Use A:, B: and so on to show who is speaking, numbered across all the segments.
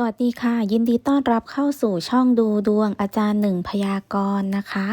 A: สวัสดีค่ะ ยินดีต้อนรับเข้าสู่ช่องดูดวงอาจารย์หนึ่งพยากรณ์นะคะ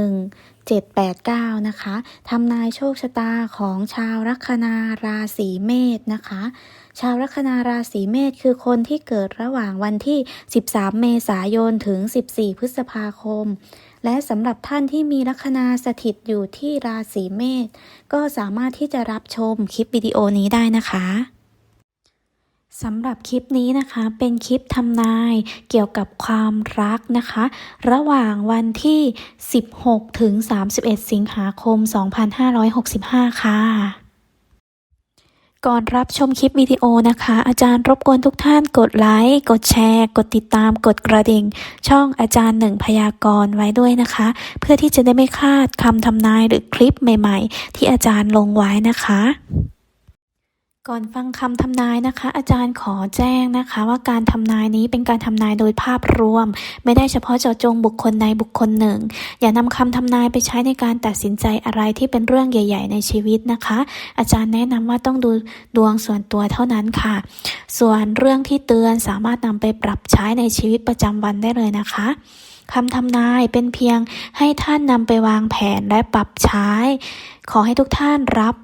A: 1 7 8 9นะคะทำนายโชคชะตาของชาวลัคนาราศีเมษนะคะ ชาวลัคนาราศีเมษคือคนที่เกิดระหว่างวันที่ 13 เมษายนถึง 14 พฤษภาคม และสำหรับท่านที่มีลัคนาสถิตอยู่ที่ราศีเมษก็สามารถที่จะรับชมคลิปวิดีโอนี้ได้นะคะ สำหรับคลิปนี้นะคะเป็นคลิปทำนายเกี่ยวกับความรักนะคะ ระหว่างวันที่ 16 ถึง 31 สิงหาคม 2565 ค่ะ ก่อนรับชมคลิปวิดีโอนะคะ อาจารย์รบกวนทุกท่านกดไลค์ กดแชร์ กดติดตาม กดกระดิ่ง ช่องอาจารย์หนึ่งพยากรณ์ไว้ด้วยนะคะ เพื่อที่จะได้ไม่พลาดคำทำนายหรือคลิปใหม่ ๆ ที่อาจารย์ลงไว้นะคะ ก่อนฟังคำทำนายนะคะ อาจารย์ขอแจ้งนะคะ ว่าการทำนายนี้เป็นการทำนายโดยภาพรวม ไม่ได้เฉพาะเจาะจงบุคคลใดบุคคลหนึ่ง อย่านำคำทำนายไปใช้ในการตัดสินใจอะไรที่เป็นเรื่องใหญ่ ๆ ในชีวิตนะคะ อาจารย์แนะนำว่าต้องดูดวงส่วนตัวเท่านั้นค่ะ ส่วนเรื่องที่เตือนสามารถนำไปปรับใช้ในชีวิตประจำวันได้เลยนะคะคำทำนายเป็นเพียงให้ท่านนำไปวางแผนและปรับใช้ ขอให้ทุกท่านรับ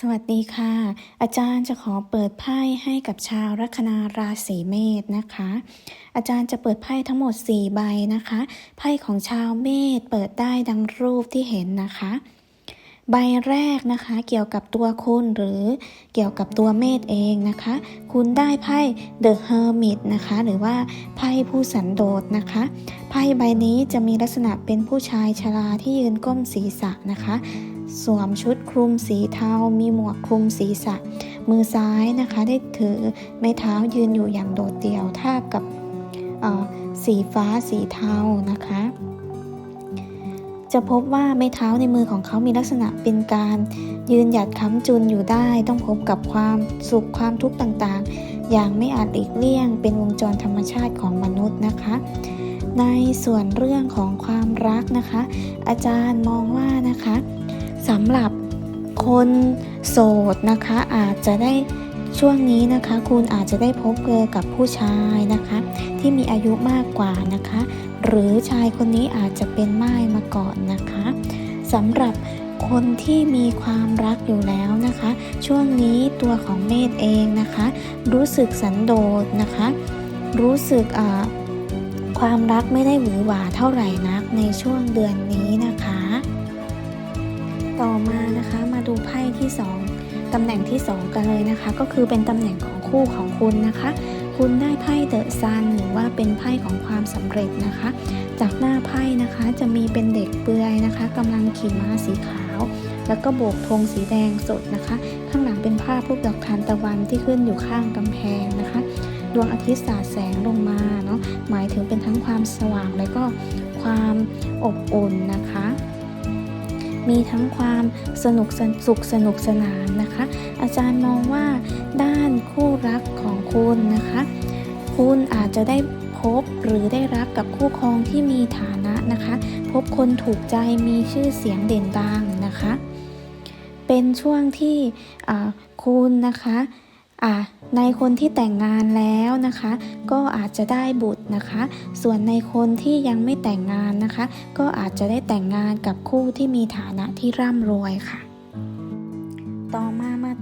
A: สวัสดีค่ะ อาจารย์จะขอเปิดไพ่ให้กับชาวลัคนาราศีเมษนะคะ อาจารย์จะเปิดไพ่ทั้งหมด 4 ใบนะคะ ไพ่ของชาวเมษเปิดได้ดังรูปที่เห็นนะคะ ใบแรกนะคะเกี่ยวกับตัวคุณหรือเกี่ยวกับตัวเมษเองนะคะ คุณได้ไพ่ The Hermit นะคะ หรือว่าไพ่ผู้สันโดษนะคะไพ่ใบนี้จะมีลักษณะเป็นผู้ชายชราที่ยืนก้มศีรษะนะคะ สวมชุดคลุมสีเทา มีหมวกคลุมศีรษะ มือซ้ายนะคะได้ถือไม้เท้ายืนอยู่อย่างโดดเดี่ยวท่ากับสีฟ้าสีเทานะคะ จะพบว่าไม้เท้าในมือของเขามีลักษณะเป็นการยืนหยัดค้ำจุนอยู่ได้ ต้องพบกับความสุขความทุกข์ต่างๆ อย่างไม่อาจหลีกเลี่ยง เป็นวงจรธรรมชาติของมนุษย์นะคะในส่วนเรื่องของความรักนะคะ อาจารย์มองว่านะคะ สำหรับคนโสดนะคะอาจจะได้ช่วงนี้นะคะ คุณอาจจะได้พบเจอกับผู้ชายนะคะ ที่มีอายุมากกว่านะคะ หรือชายคนนี้อาจจะเป็นม่ายมาก่อนนะคะสำหรับคนที่มีความรักอยู่แล้วนะคะ ช่วงนี้ตัวของเมธเองนะคะ รู้สึกสันโดษนะคะ รู้สึกความรักไม่ได้หวือหวาเท่าไหร่นักในช่วงเดือนนี้นะคะ ต่อมานะคะมาดูไพ่ที่ 2 ตำแหน่งที่ 2 กันเลยนะคะ ก็คือเป็นตำแหน่งของคู่ของคุณนะคะ คุณได้ไพ่เดอะซันหรือว่าเป็นไพ่ของความสำเร็จนะคะ จากหน้าไพ่นะคะจะมีเป็นเด็กเปลือยนะคะกำลังขี่ม้าสีขาว แล้วก็โบกธงสีแดงสดนะคะ ข้างหลังเป็นภาพรูปดอกทานตะวันที่ขึ้นอยู่ข้างกำแพงนะคะดวงอาทิตย์สาดแสงลงมาเนาะหมายถึงเป็นทั้งความสว่างและก็ความอบอุ่นนะคะ มีทั้งความสนุกสนสุขสนุกสนานนะคะ อาจารย์มองว่าด้านคู่รักของคุณนะคะ คุณอาจจะได้พบหรือได้รักกับคู่ครองที่มีฐานะนะคะ พบคนถูกใจมีชื่อเสียงเด่นดังนะคะ เป็นช่วงที่คุณนะคะ อ่าในคนที่แต่งงานแล้วนะคะ ก็อาจจะได้บุตรนะคะ ส่วนในคนที่ยังไม่แต่งงานนะคะ ก็อาจจะได้แต่งงานกับคู่ที่มีฐานะที่ร่ำรวยค่ะ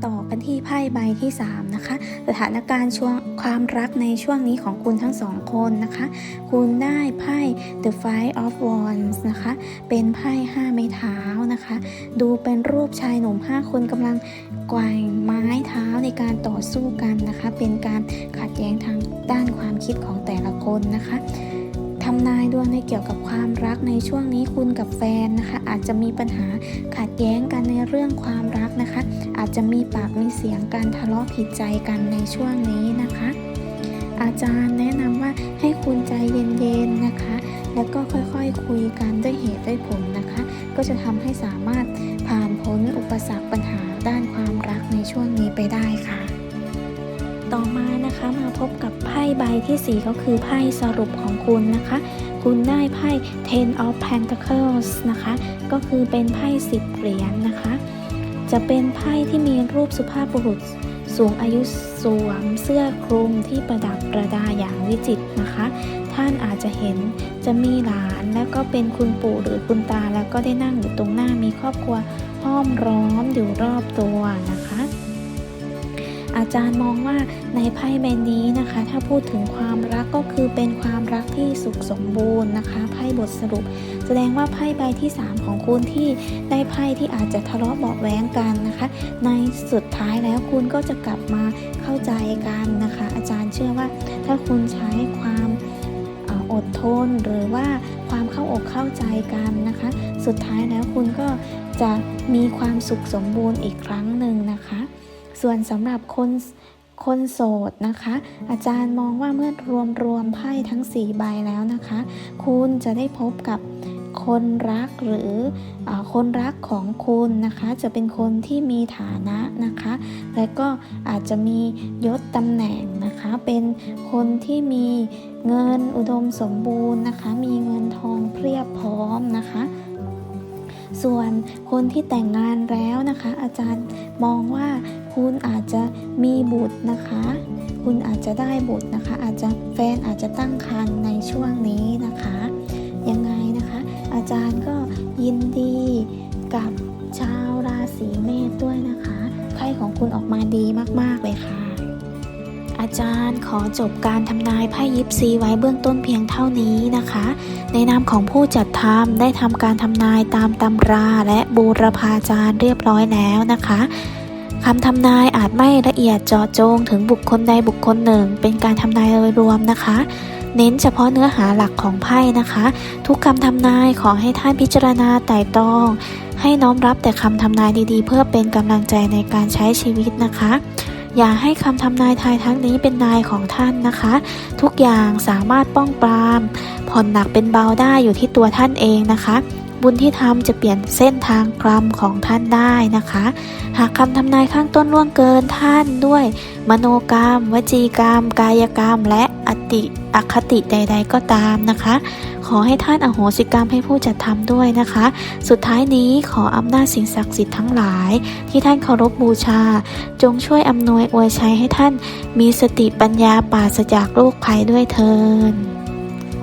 A: ต่อกันที่ไพ่ใบที่ 3 นะคะ สถานการณ์ช่วงความรักในช่วงนี้ของคุณทั้งสองคนนะคะ คุณได้ไพ่ The Five of Wands นะคะ เป็นไพ่ห้าไม้เท้านะคะ ดูเป็นรูปชายหนุ่ม 5 คนกำลังกว่งไม้เท้าในการต่อสู้กันนะคะ เป็นการขัดแย้งทางด้านความคิดของแต่ละคนนะคะทำนายดวงในเกี่ยวกับความรักในช่วงนี้คุณกับแฟนนะคะ อาจจะมีปัญหาขัดแย้งกันในเรื่องความรักนะคะ อาจจะมีปากมีเสียงการทะเลาะผิดใจกันในช่วงนี้นะคะ อาจารย์แนะนำว่าให้คุณใจเย็นๆนะคะ แล้วก็ค่อยๆคุยกันด้วยเหตุด้วยผลนะคะ ก็จะทำให้สามารถผ่านพ้นอุปสรรคปัญหาด้านความรักในช่วงนี้ไปได้ค่ะ ต่อมานะคะมาพบกับไพ่ใบที่ 4 ก็คือไพ่สรุปของคุณนะคะ คุณได้ไพ่ Ten of Pentacles นะคะ ก็คือเป็นไพ่10เหรียญนะคะ จะเป็นไพ่ที่มีรูปสุภาพบุรุษ สูงอายุสวมเสื้อคลุมที่ประดับประดาอย่างวิจิตรนะคะ ท่านอาจจะเห็นจะมีหลานแล้วก็เป็นคุณปู่หรือคุณตาแล้วก็ได้นั่งอยู่ตรงหน้ามีครอบครัวห้อมร้อมอยู่รอบตัวนะคะ อาจารย์มองว่าในไพ่ใบนี้นะคะ ถ้าพูดถึงความรักก็คือเป็นความรักที่สุขสมบูรณ์นะคะไพ่บทสรุป แสดงว่าไพ่ใบที่ 3 ของคุณที่ได้ไพ่ที่อาจจะทะเลาะเบาแว้งกันนะคะ ในสุดท้ายแล้วคุณก็จะกลับมาเข้าใจกันนะคะ อาจารย์เชื่อว่าถ้าคุณใช้ความอดทนหรือว่าความเข้าอกเข้าใจกันนะคะ สุดท้ายแล้วคุณก็จะมีความสุขสมบูรณ์อีกครั้งหนึ่งนะคะ ส่วนสำหรับคนคนโสดนะคะ อาจารย์มองว่าเมื่อรวมรวมไพ่ทั้ง 4 ใบแล้วนะคะ คุณจะได้พบกับคนรักหรืออคนรักของคุณนะคะ จะเป็นคนที่มีฐานะนะคะ และก็อาจจะมียศตำแหน่งนะคะ เป็นคนที่มีเงินอุดมสมบูรณ์นะคะ มีเงินทองเพียบพร้อมนะคะส่วนคนที่แต่งงานแล้วนะคะ อาจารย์มองว่า คุณอาจจะมีบุตรนะคะ คุณอาจจะได้บุตรนะคะ อาจจะแฟนอาจจะตั้งครรภ์ในช่วงนี้นะคะ ยังไงนะคะ อาจารย์ก็ยินดีกับชาวราศีเมษด้วยนะคะไพ่ของคุณออกมาดีมากๆเลยค่ะ อาจารย์ขอจบการทำนายไพ่ยิปซีไว้เบื้องต้นเพียงเท่านี้นะคะ ในนามของผู้จัดทำได้ทำการทำนายตามตำราและบูรพาจารย์เรียบร้อยแล้วนะคะ คำทำนายอาจไม่ละเอียดเจาะจงถึงบุคคลใดบุคคลหนึ่ง เป็นการทำนายโดยรวมนะคะ เน้นเฉพาะเนื้อหาหลักของไพ่นะคะ ทุกคำทำนายขอให้ท่านพิจารณาไต่ตรอง ให้น้อมรับแต่คำทำนายดีๆ เพื่อเป็นกำลังใจในการใช้ชีวิตนะคะ อย่าให้คำทำนายทายทักนี้เป็นนายของท่านนะคะ ทุกอย่างสามารถป้องปรามผ่อนหนักเป็นเบาได้อยู่ที่ตัวท่านเองนะคะ บุญที่ทำจะเปลี่ยนเส้นทางกรรมของท่านได้นะคะ หากคำทำนายข้างต้นล่วงเกินท่านด้วย มโนกรรม วจีกรรม กายกรรม และอติอคติใด ๆ ก็ตามนะคะ ขอให้ท่านอโหสิกรรมให้ผู้จัดทำด้วยนะคะ สุดท้ายนี้ขออำนาจสิ่งศักดิ์สิทธิ์ทั้งหลาย ที่ท่านเคารพบูชา จงช่วยอำนวยอวยชัยให้ท่าน มีสติปัญญาปราศจากโรคภัยด้วยเทิน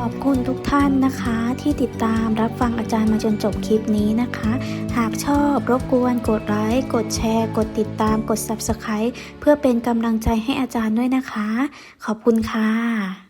A: อบคุณทุกท่านนะคะ ที่ติดตามรับฟังอาจารย์มาจนจบคลิปนี้นะคะ หากชอบรบกวนกดไลค์กดแชร์ กดติดตามกด Subscribe เพื่อเป็นกำลังใจให้อาจารย์ด้วยนะคะ ขอบคุณค่ะ